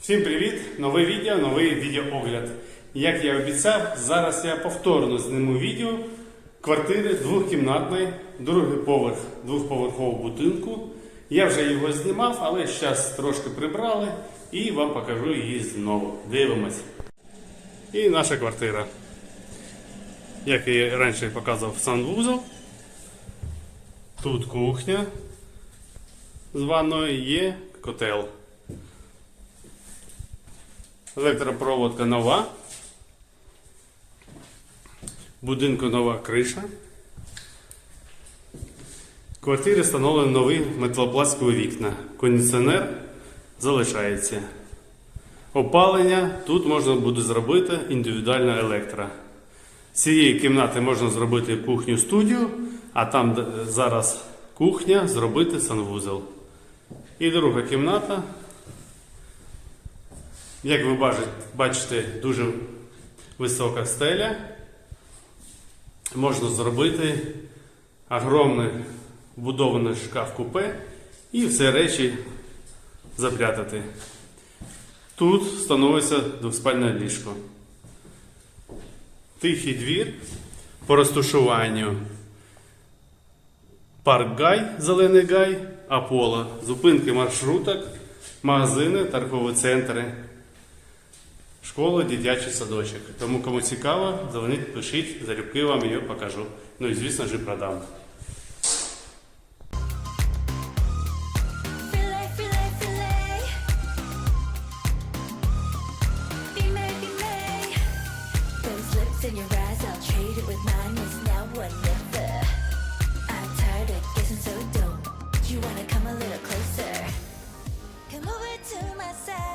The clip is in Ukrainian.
Всім привіт! Нове відео, новий відеоогляд. Як я обіцяв, зараз я повторно зніму відео квартири двохкімнатної, другий поверх двохповерхового будинку. Я вже його знімав, але зараз трошки прибрали і вам покажу її знову. Дивимось. І наша квартира. Як я раніше показував санвузол. Тут кухня з ванною є котел. Електропроводка нова. Будинку нова криша. В квартирі встановлені нові металопластикові вікна. Кондиціонер залишається. Опалення тут можна буде зробити індивідуальна електро. З цієї кімнати можна зробити кухню студію, а там зараз кухня зробити санвузол. І друга кімната як ви бачите, дуже висока стеля. Можна зробити огромний вбудований шкаф купе і все речі запрятати. Тут становиться двоспальне ліжко. Тихий двір по розташуванню. Парк Гай, Зелений Гай, Аполло, зупинки маршруток, магазини, торгові центри. школу, дитячий садочок. Тому кому цікаво, дзвоніть, пишіть, залюбки вам її покажу. Ну і звісно ж продам. in your eyes, I'll trade it with mine. It's now or never. I'm tired of guessing, so don't you wanna come a little closer? Come over to my side.